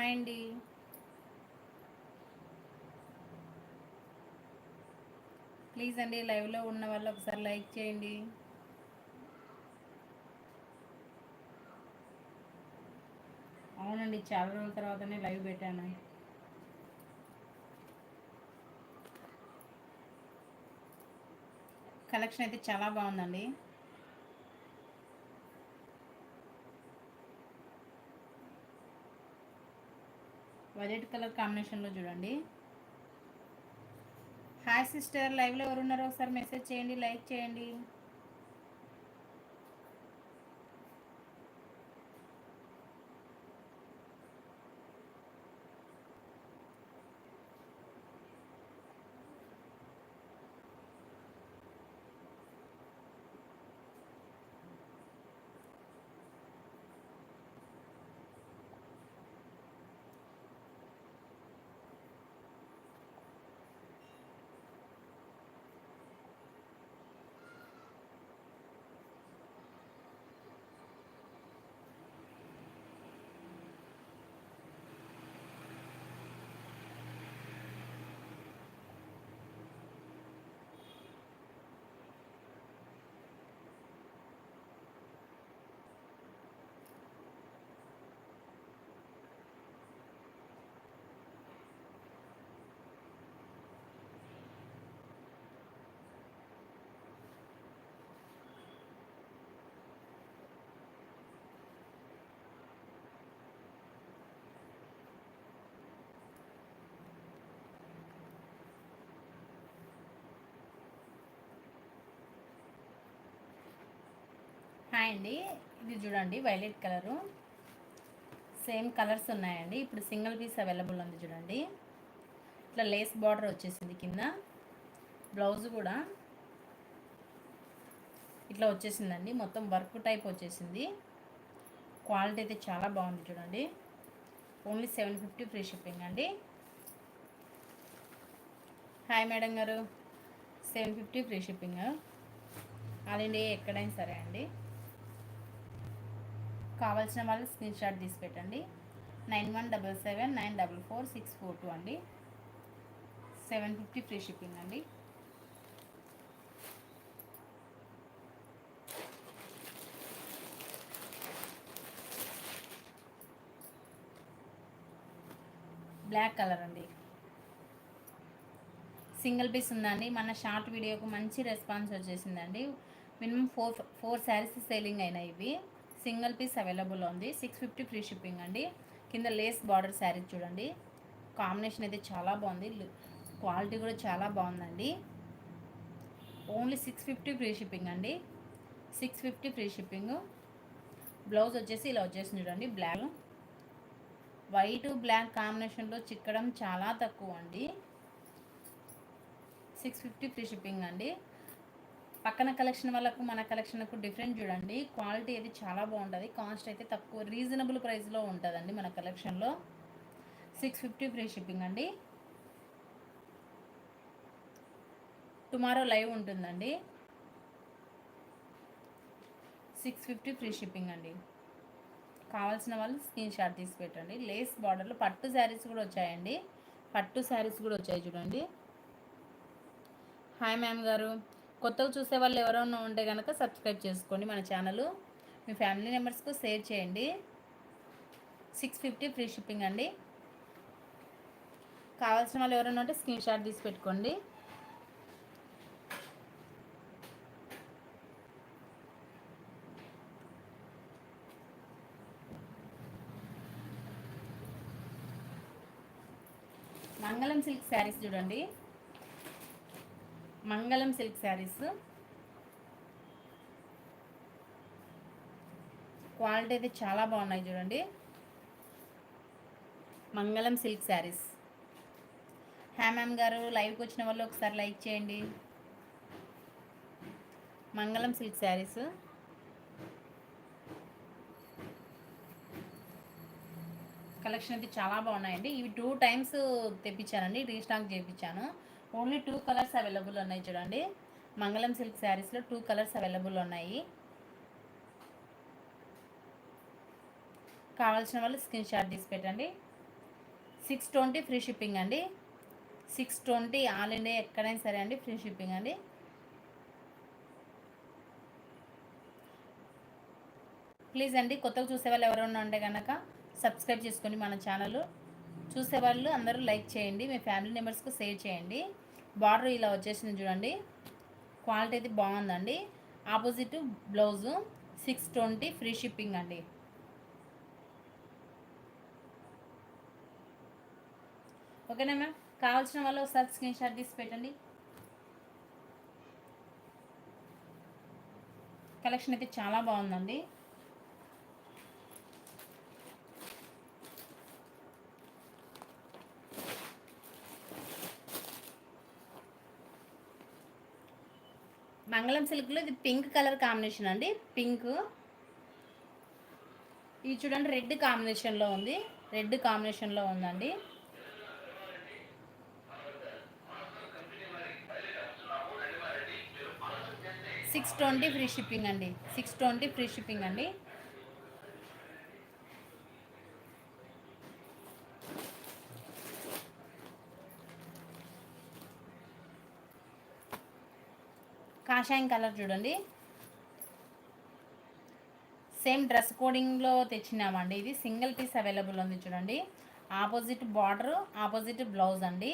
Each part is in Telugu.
హాయ్ అండి. ప్లీజ్ అండి లైవ్లో ఉన్న వాళ్ళు ఒకసారి లైక్ చేయండి. అవునండి చాలా రోజుల తర్వాతనే లైవ్ పెట్టాను. కలెక్షన్ అయితే చాలా బాగుందండి. వైలెట్ కలర్ కాంబినేషన్లో చూడండి. హాయ్ సిస్టర్ లైవ్లో ఎవరున్నారో ఒకసారి మెసేజ్ చేయండి లైక్ చేయండి. హాయ్ అండి ఇది చూడండి వైలెట్ కలరు. సేమ్ కలర్స్ ఉన్నాయండి. ఇప్పుడు సింగిల్ పీస్ అవైలబుల్ ఉంది చూడండి. ఇట్లా లేస్ బార్డర్ వచ్చేసింది కింద. బ్లౌజ్ కూడా ఇట్లా వచ్చేసిందండి. మొత్తం వర్క్ టైప్ వచ్చేసింది. క్వాలిటీ అయితే చాలా బాగుంది చూడండి. Only seven fifty free shipping అండి. హాయ్ మేడం గారు. Seven fifty free shipping. All India ఎక్కడైనా సరే అండి. కావాల్సిన వాళ్ళు స్క్రీన్ షాట్ తీసి పెట్టండి. Nine one double seven nine double four six four two అండి. సెవెన్ ఫిఫ్టీ ఫ్రీ షిప్పింగ్ అండి. బ్లాక్ కలర్ అండి. సింగిల్ పీస్ ఉందండి. మన షార్ట్ వీడియోకు మంచి రెస్పాన్స్ వచ్చేసిందండి. Minimum four four saris selling అయినాయి ఇవి. సింగిల్ పీస్ అవైలబుల్ ఉంది. సిక్స్ ఫిఫ్టీ ఫ్రీ షిప్పింగ్ అండి. కింద లేస్ బార్డర్ శారీ చూడండి. కాంబినేషన్ అయితే చాలా బాగుంది. క్వాలిటీ కూడా చాలా బాగుందండి. Only six fifty free shipping అండి. Six fifty free shipping. Blouse వచ్చేసి ఇలా వచ్చేసింది చూడండి. బ్లాక్. వైట్ బ్లాక్ కాంబినేషన్లో చిక్కడం చాలా తక్కువ అండి. సిక్స్ ఫిఫ్టీ ఫ్రీ షిప్పింగ్ అండి. పక్కన కలెక్షన్ వాళ్ళకు మన కలెక్షన్కు డిఫరెంట్ చూడండి. క్వాలిటీ అయితే చాలా బాగుంటుంది. కాస్ట్ అయితే తక్కువ రీజనబుల్ ప్రైస్లో ఉంటుందండి మన కలెక్షన్లో. సిక్స్ ఫిఫ్టీ ఫ్రీ షిప్పింగ్ అండి. టుమారో లైవ్ ఉంటుందండి. సిక్స్ ఫిఫ్టీ ఫ్రీ షిప్పింగ్ అండి. కావాల్సిన వాళ్ళు స్క్రీన్ షాట్ తీసి పెట్టండి. లేస్ బార్డర్లో పట్టు శారీస్ కూడా వచ్చాయండి. పట్టు శారీస్ కూడా వచ్చాయి చూడండి. హాయ్ మ్యామ్ గారు. కొత్తగా చూసే వాళ్ళు ఎవరైనా ఉంటే కనుక సబ్స్క్రైబ్ చేసుకోండి మన ఛానల్ మీ ఫ్యామిలీ మెంబర్స్కు షేర్ చేయండి. సిక్స్ ఫిఫ్టీ ఫ్రీ షిప్పింగ్ అండి. కావాల్సిన వాళ్ళు ఎవరైనా ఉంటే స్క్రీన్ షాట్ తీసి పెట్టుకోండి. మంగళం సిల్క్ శారీస్ చూడండి. మంగళం సిల్క్ శారీస్. క్వాలిటీ అయితే చాలా బాగున్నాయి చూడండి. మంగళం సిల్క్ శారీస్. హ్యామామ్ గారు లైవ్కి వచ్చిన వాళ్ళు ఒకసారి లైక్ చేయండి. మంగళం సిల్క్ శారీస్. కలెక్షన్ అయితే చాలా బాగున్నాయండి. ఇవి టూ టైమ్స్ తెప్పించానండి. రీస్టాక్ చేయించాను. ఓన్లీ టూ కలర్స్ అవైలబుల్ ఉన్నాయి చూడండి. మంగళం సిల్క్ శారీస్లో టూ కలర్స్ అవైలబుల్ ఉన్నాయి. కావాల్సిన వాళ్ళు స్క్రీన్ షాట్ తీసి పెట్టండి. సిక్స్ ట్వంటీ ఫ్రీ షిప్పింగ్ అండి. సిక్స్ ట్వంటీ ఆల్ ఇండియా ఎక్కడైనా సరే అండి ఫ్రీ షిప్పింగ్ అండి. ప్లీజ్ అండి కొత్తగా చూసేవాళ్ళు ఎవరైనా ఉంటే కనుక సబ్స్క్రైబ్ చేసుకోండి మన ఛానల్. చూసేవాళ్ళు అందరూ లైక్ చేయండి మీ ఫ్యామిలీ మెంబర్స్కి షేర్ చేయండి. బార్డర్ ఇలా వచ్చేసింది చూడండి. క్వాలిటీ అయితే బాగుందండి. Opposite blouse six twenty free shipping అండి. ఓకేనా మ్యామ్? కావాల్సిన వాళ్ళు ఒకసారి స్క్రీన్ షాట్ తీసి పెట్టండి. కలెక్షన్ అయితే చాలా బాగుందండి. మంగళం సిల్క్లో ఇది పింక్ కలర్ కాంబినేషన్ అండి. పింక్. ఇది చూడండి రెడ్ కాంబినేషన్లో ఉంది. రెడ్ కాంబినేషన్లో ఉందండి. సిక్స్ ట్వంటీ ఫ్రీ షిప్పింగ్ అండి. సిక్స్ ట్వంటీ ఫ్రీ షిప్పింగ్ అండి. కాషాయం కలర్ చూడండి. సేమ్ డ్రెస్ కోడింగ్లో తెచ్చినామండి. ఇది సింగిల్ పీస్ అవైలబుల్ ఉంది చూడండి. ఆపోజిట్ బార్డర్ ఆపోజిట్ బ్లౌజ్ అండి.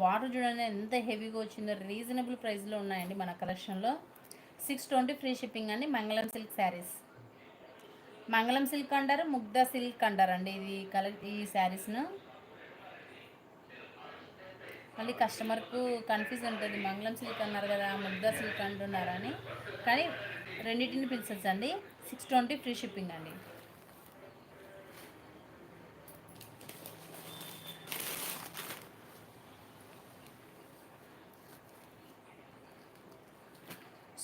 బార్డర్ చూడండి ఎంత హెవీగా వచ్చిందో రీజనబుల్ ప్రైస్లో ఉన్నాయండి మన కలెక్షన్లో సిక్స్ ట్వంటీ ఫ్రీ షిప్పింగ్ అండి మంగళం సిల్క్ శారీస్ మంగళం సిల్క్ అంటారు ముగ్ధ సిల్క్ అంటారండి ఇది కలర్ ఈ శారీస్ను మళ్ళీ కస్టమర్కు కన్ఫ్యూజ్ ఉంటుంది. మంగళం సిల్క్ అన్నారు కదా ముద్ద సిల్క్ అంటున్నారని కానీ రెండింటిని పిలిచండి సిక్స్ ట్వంటీ ఫ్రీ షిప్పింగ్ అండి.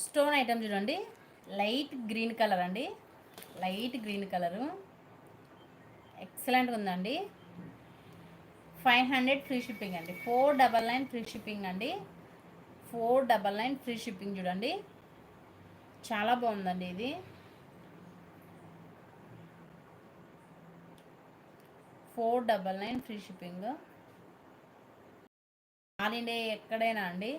స్టోన్ ఐటమ్ చూడండి. లైట్ గ్రీన్ కలర్ అండి. Light green colour. ఎక్సలెంట్గా ఉందండి. ఫైవ్ హండ్రెడ్ ఫ్రీ షిప్పింగ్ అండి. Four double nine free shipping అండి. Four double nine free shipping చూడండి. చాలా బాగుందండి ఇది. Four double nine free shipping. All India ఎక్కడైనా అండి.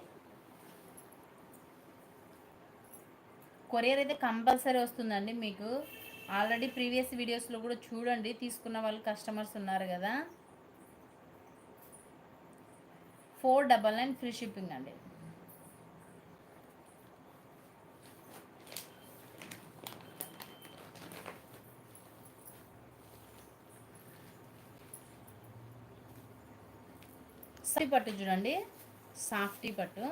కొరియర్ అయితే కంపల్సరీ వస్తుందండి మీకు. ఆల్రెడీ ప్రీవియస్ వీడియోస్లో కూడా చూడండి. తీసుకున్న వాళ్ళు కస్టమర్స్ ఉన్నారు కదా. Four double nine free shipping అండి. సాఫ్టీ పట్టు చూడండి. సాఫ్టీ పట్టు.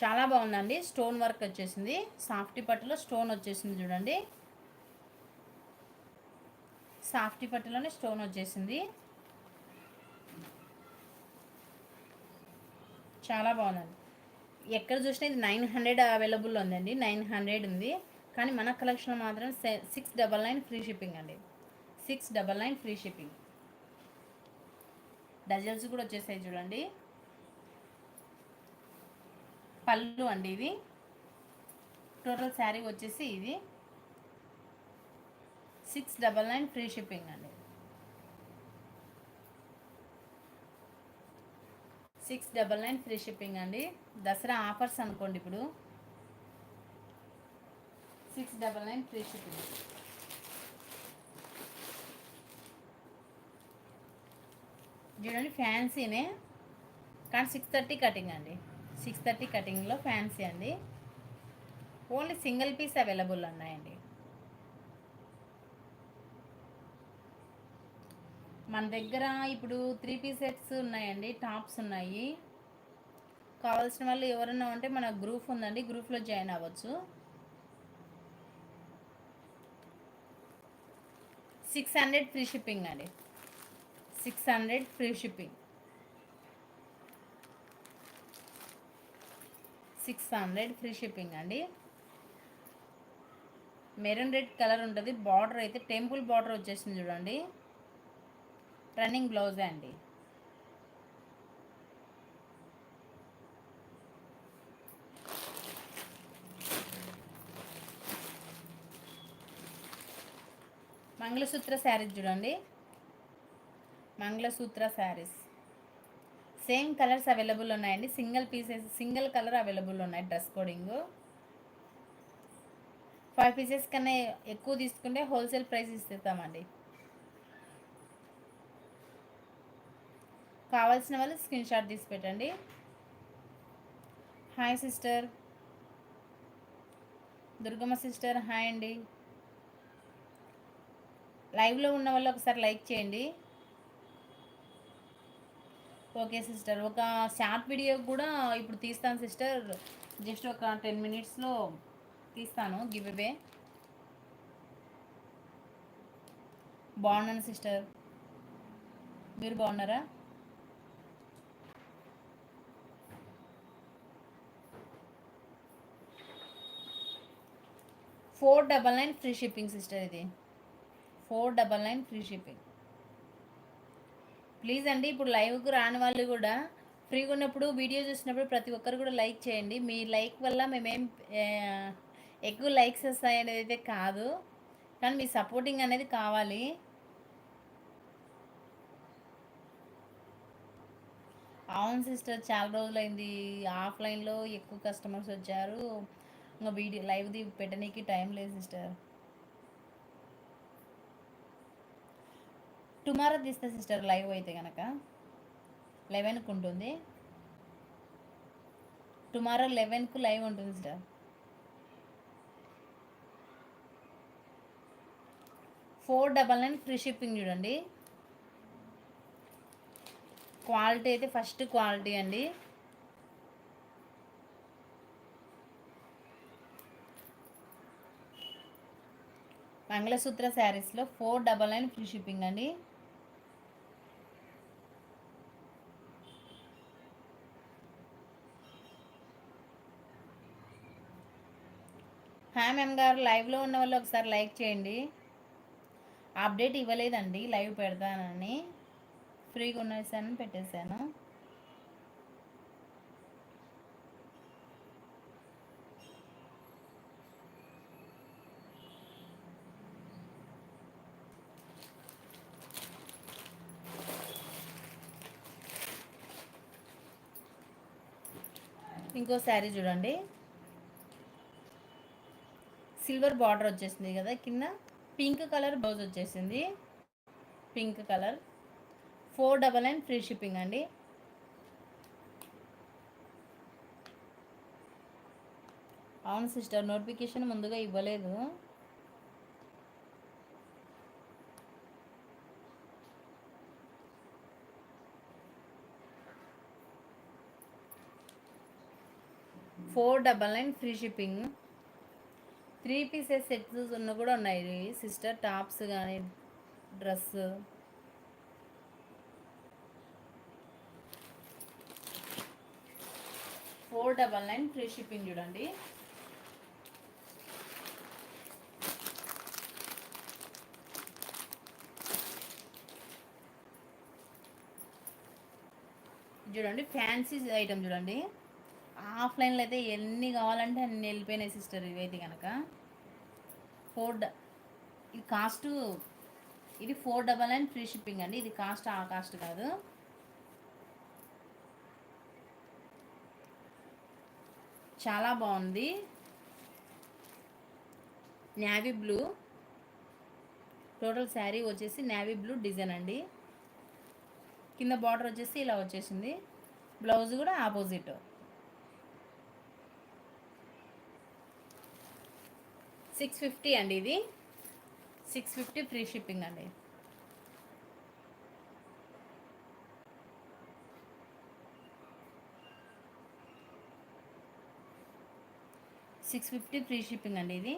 చాలా బాగుందండి. స్టోన్ వర్క్ వచ్చేసింది. సాఫ్టీ పట్టులో స్టోన్ వచ్చేసింది చూడండి. సాఫ్టీ పట్టులోనే స్టోన్ వచ్చేసింది. చాలా బాగుందండి. ఎక్కడ చూసినా ఇది నైన్ హండ్రెడ్ అవైలబుల్ ఉందండి. నైన్ హండ్రెడ్ ఉంది. కానీ మన కలెక్షన్లో మాత్రం six double nine free shipping అండి. Six double nine free shipping. Dazzles కూడా వచ్చేసాయి చూడండి. పళ్ళు అండి ఇది. టోటల్ శారీ వచ్చేసి ఇది. Six double nine free shipping అండి. Six double nine free shipping అండి. దసరా ఆఫర్స్ అనుకోండి ఇప్పుడు. Six double nine free shipping చూడండి ఫ్యాన్సీనే. కానీ సిక్స్ థర్టీ కటింగ్ అండి. సిక్స్ థర్టీ కటింగ్లో ఫ్యాన్సీ అండి. ఓన్లీ సింగిల్ పీస్ అవైలబుల్ ఉన్నాయండి. మన దగ్గర ఇప్పుడు త్రీ పీస్ సెట్స్ ఉన్నాయండి టాప్స్ ఉన్నాయి. కావాల్సిన వాళ్ళు ఎవరన్నా ఉంటే మన గ్రూప్ ఉందండి గ్రూప్లో జాయిన్ అవ్వచ్చు. సిక్స్ హండ్రెడ్ ఫ్రీ షిప్పింగ్ అండి. Six hundred free shipping six hundred free shipping అండి. మెరూన్ రెడ్ కలర్ ఉంటుంది బార్డర్ అయితే టెంపుల్ బార్డర్ వచ్చేసింది చూడండి. రన్నింగ్ బ్లౌజే అండి. మంగళసూత్ర శారీస్ చూడండి. Mangalsutra saris. Same colours available ఉన్నాయండి. Single pieces single colour available ఉన్నాయి డ్రెస్ కోడింగ్. ఫైవ్ పీసెస్ కన్నా ఎక్కువ తీసుకుంటే హోల్సేల్ ప్రైస్ ఇస్తామండి. కావాల్సిన వాళ్ళు స్క్రీన్ షాట్ తీసి పెట్టండి. Hi sister. Durgamma sister hi అండి. లైవ్లో ఉన్న వాళ్ళు ఒకసారి లైక్ చేయండి. ఓకే సిస్టర్ ఒక షార్ట్ వీడియో కూడా ఇప్పుడు తీస్తాను సిస్టర్. జస్ట్ ఒక టెన్ మినిట్స్లో తీస్తాను గివ్ ఇవే బాగున్నాను సిస్టర్. మీరు బాగున్నారా? Four double nine free shipping sister ఇది. Four double nine free shipping. Please అండి ఇప్పుడు లైవ్కు రాని వాళ్ళు కూడా ఫ్రీగా ఉన్నప్పుడు వీడియో చూసినప్పుడు ప్రతి ఒక్కరు కూడా లైక్ చేయండి. మీ లైక్ వల్ల మేమేం ఎక్కువ లైక్స్ వస్తాయి అనేది అయితే కాదు. కానీ మీ సపోర్టింగ్ అనేది కావాలి. అవును సిస్టర్. చాలా రోజులైంది. ఆఫ్లైన్లో ఎక్కువ కస్టమర్స్ వచ్చారు. ఇంకా వీడియో లైవ్ది పెట్టనీకి టైం లేదు సిస్టర్. టుమారో తీస్తా సిస్టర్ లైవ్ అయితే కనుక లెవెన్కి ఉంటుంది టుమారో లెవెన్కు లైవ్ ఉంటుంది sister. Four double nine free shipping చూడండి. క్వాలిటీ అయితే ఫస్ట్ క్వాలిటీ అండి. మంగళసూత్ర శారీస్లో four double nine free shipping అండి. హాయ్ మ్యామ్ గారు లైవ్లో ఉన్న వాళ్ళు ఒకసారి లైక్ చేయండి. అప్డేట్ ఇవ్వలేదండి లైవ్ పెడతానని. ఫ్రీగా ఉన్నసాను పెట్టేశాను. ఇంకో శారీ చూడండి. సిల్వర్ బార్డర్ వచ్చేసింది కదా కింద పింక్ కలర్ బ్లౌజ్ వచ్చేసింది. Pink colour four double nine free shipping అండి. అవును సిస్టర్ నోటిఫికేషన్ ముందుగా ఇవ్వలేదు. Four double nine free shipping. Three pieces sets ఉన్న కూడా ఉన్నాయి. సిస్టర్ టాప్స్ కానీ dress. Four double nine free shipping చూడండి. చూడండి ఫ్యాన్సీ ఐటమ్ చూడండి. ఆఫ్లైన్లో అయితే ఎన్ని కావాలంటే అన్ని వెళ్ళిపోయినాయి సిస్టర్ ఇవైతే కనుక ఫోర్ డ ఇది కాస్ట్ ఇది four double nine free shipping అండి. ఇది కాస్ట్ ఆ కాస్ట్ కాదు. చాలా బాగుంది. Navy blue. టోటల్ శారీ వచ్చేసి నేవీ బ్లూ డిజైన్ అండి. కింద బార్డర్ వచ్చేసి ఇలా వచ్చేసింది. బ్లౌజ్ కూడా ఆపోజిట్. సిక్స్ ఫిఫ్టీ అండి ఇది. సిక్స్ ఫిఫ్టీ ఫ్రీ షిప్పింగ్ అండి సిక్స్ ఫిఫ్టీ ఫ్రీ షిప్పింగ్ అండి ఇది.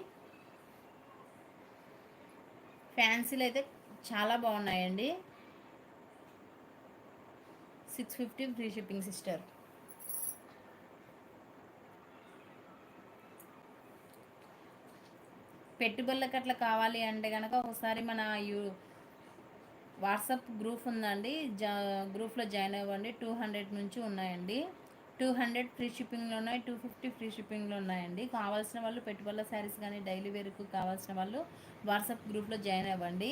ఫ్యాన్సీలు అయితే చాలా బాగున్నాయండి. Six fifty free shipping sister. పెట్టుబడులకు అట్లా కావాలి అంటే కనుక ఒకసారి మన యూ వాట్సాప్ గ్రూప్ ఉందండి. జా గ్రూప్లో జాయిన్ అవ్వండి. టూ హండ్రెడ్ నుంచి ఉన్నాయండి. టూ హండ్రెడ్ ఫ్రీ షిప్పింగ్లో ఉన్నాయి. టూ ఫిఫ్టీ ఫ్రీ షిప్పింగ్లో ఉన్నాయండి. కావాల్సిన వాళ్ళు పెట్టుబడుల శారీస్ కానీ డైలీ వేర్కు కావాల్సిన వాళ్ళు వాట్సాప్ గ్రూప్లో జాయిన్ అవ్వండి.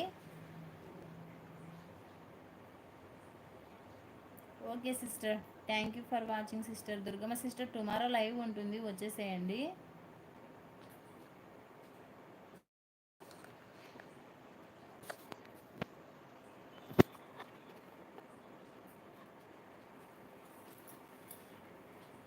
Okay sister. Thank you for watching sister. Durgamma sister tomorrow live ఉంటుంది. వచ్చేసేయండి.